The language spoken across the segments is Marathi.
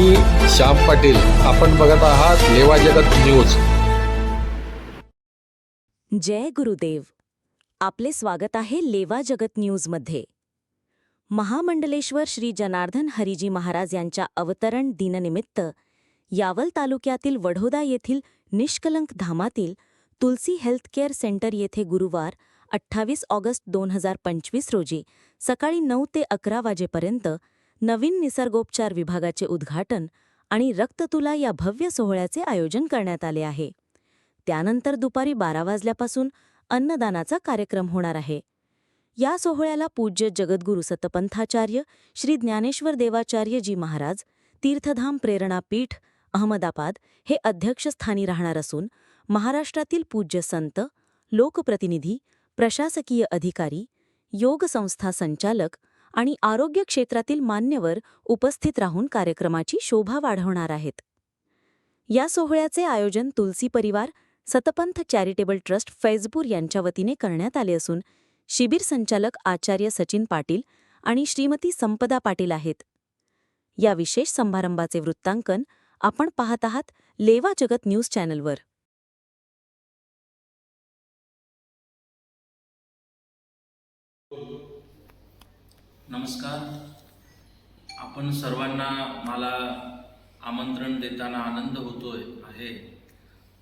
मी श्याम पाटील. आपण बघत आहात लेवा जगत न्यूज. जय गुरुदेव. आपले स्वागत आहे लेवा जगत न्यूजमध्ये. महामंडलेश्वर श्री जनार्दन हरिजी महाराज यांच्या अवतरण दिननिमित्त यावल तालुक्यातील वढोदा येथील निष्कलंक धामातील तुलसी हेल्थकेअर सेंटर येथे गुरुवार अठ्ठावीस ऑगस्ट दोन हजार पंचवीस रोजी सकाळी नऊ ते अकरा वाजेपर्यंत नवीन निसर्गोपचार विभागाचे उद्घाटन आणि रक्ततुला या भव्य सोहळ्याचे आयोजन करण्यात आले आहे. त्यानंतर दुपारी बारा वाजल्यापासून अन्नदानाचा कार्यक्रम होणार आहे. या सोहळ्याला पूज्य जगद्गुरु सतपंथाचार्य श्री ज्ञानेश्वर देवाचार्यजी महाराज तीर्थधाम प्रेरणा पीठ अहमदाबाद हे अध्यक्षस्थानी राहणार असून महाराष्ट्रातील पूज्य संत लोकप्रतिनिधी प्रशासकीय अधिकारी योग संस्था संचालक आणि आरोग्य क्षेत्रातील मान्यवर उपस्थित राहून कार्यक्रमाची शोभा वाढवणार आहेत. या सोहळ्याचे आयोजन तुलसी परिवार सतपंथ चॅरिटेबल ट्रस्ट फैजपूर यांच्या वतीने करण्यात आले असून शिबिर संचालक आचार्य सचिन पाटील आणि श्रीमती संपदा पाटील आहेत. या विशेष समारंभाचे वृत्तांकन आपण पाहत आहात लेवा जगत न्यूज चॅनलवर. नमस्कार. आपण सर्वांना मला आमंत्रण देताना आनंद होतोय आहे.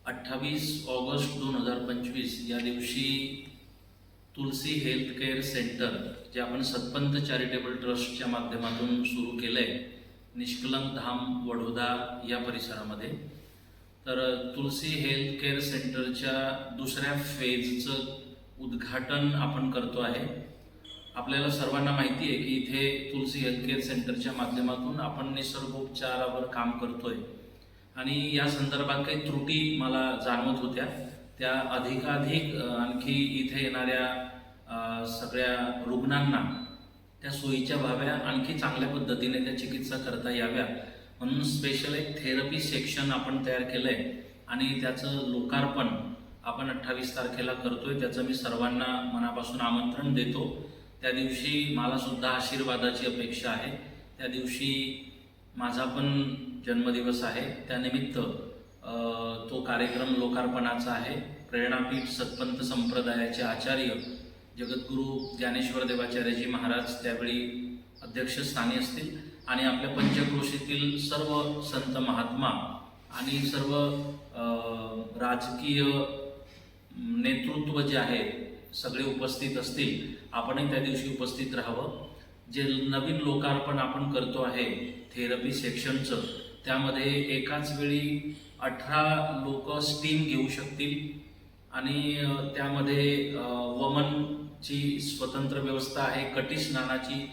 अठ्ठावीस ऑगस्ट दोन हजार पंचवीस या दिवशी तुलसी हेल्थ केअर सेंटर जे आपण सतपंत चॅरिटेबल ट्रस्टच्या माध्यमातून सुरू केलं आहे निष्कलंक धाम वडोदा या परिसरामध्ये. तर तुलसी हेल्थ केअर सेंटरच्या दुसऱ्या फेजचं उद्घाटन आपण करतो आहे. आपल्याला सर्वांना माहिती आहे की इथे तुलसी हेल्थकेअर सेंटरच्या माध्यमातून आपण निसर्गोपचारावर काम करतोय. आणि या संदर्भात काही त्रुटी मला जाणवत होत्या. त्या अधिकाधिक आणखी इथे येणाऱ्या सगळ्या रुग्णांना त्या सोयीच्या व्हाव्या आणखी चांगल्या पद्धतीने त्या चिकित्सा करता याव्या म्हणून स्पेशल एक थेरपी सेक्शन आपण तयार केलं आहे आणि त्याचं लोकार्पण आपण अठ्ठावीस तारखेला करतोय. त्याचं मी सर्वांना मनापासून आमंत्रण देतो. त्या दिवशी मला सुद्धा आशीर्वादाची अपेक्षा आहे. त्या दिवशी माझा पण जन्मदिवस आहे. त्यानिमित्त तो कार्यक्रम लोकार्पणाचा आहे. प्रेरणापीठ सत्पंत संप्रदायाचे आचार्य जगद्गुरू ज्ञानेश्वर देवाचार्यजी महाराज त्यावेळी अध्यक्षस्थानी असतील आणि आपल्या पंचक्रोशीतील सर्व संत महात्मा आणि सर्व राजकीय नेतृत्व जे आहे सगळे उपस्थित असतील आपणही त्या दिवशी उपस्थित राहावं. जे नवीन लोकार्पण आपण करतो आहे थेरपी सेक्शनचं त्यामध्ये एकाच वेळी अठरा लोक स्टीम घेऊ शकतील आणि त्यामध्ये वमनची स्वतंत्र व्यवस्था आहे कटी स्नानाची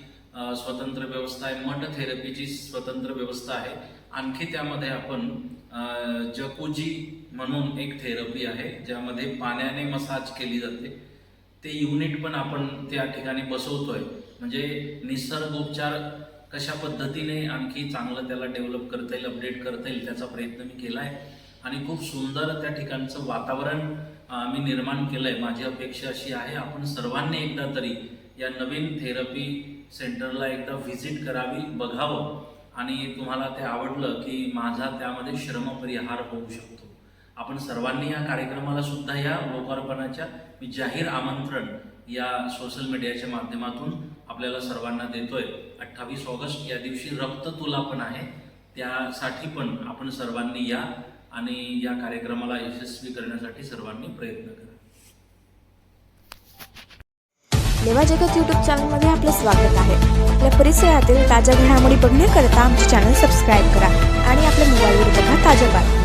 स्वतंत्र व्यवस्था आहे मठ थेरपीची स्वतंत्र व्यवस्था आहे. आणखी त्यामध्ये आपण अ, जकुजी म्हणून एक थेरपी आहे ज्यामध्ये पाण्याने मसाज केली जाते. ते युनिट पण आपण त्या ठिकाणी बसवतोय. म्हणजे निसर्गोपचार कशा पद्धतीने आणखी चांगलं त्याला डेव्हलप करता येईल अपडेट करता येईल त्याचा प्रयत्न मी केला आहे आणि खूप सुंदर त्या ठिकाणचं वातावरण मी निर्माण केलं आहे माझी अपेक्षा अशी आहे आपण सर्वांनी एकदा तरी या नवीन थेरपी सेंटरला एकदा व्हिजिट करावी बघावं. आणि तुम्हाला ते आवडलं की माझा त्यामध्ये श्रमपरिहार होऊ शकतो. आपण सर्वांनी या कार्यक्रमाला सुद्धा या लोकार्पणाच्या मी जाहीर आमंत्रण या सोशल मीडियाच्या माध्यमातून आपल्याला सर्वांना देतोय. अठ्ठावीस ऑगस्ट या दिवशी रक्त तुला पण आहे. त्यासाठी पण आपण सर्वांनी या आणि या कार्यक्रमाला यशस्वी करण्यासाठी सर्वांनी प्रयत्न करा. लेवा जगत यूट्यूब चॅनलमध्ये आपलं स्वागत आहे. आपल्या परिसरातील ताज्या घडामोडी बघण्याकरता आमचे चॅनल सबस्क्राईब करा आणि आपल्या मोबाईलवर बघा ताज्या बातम्या.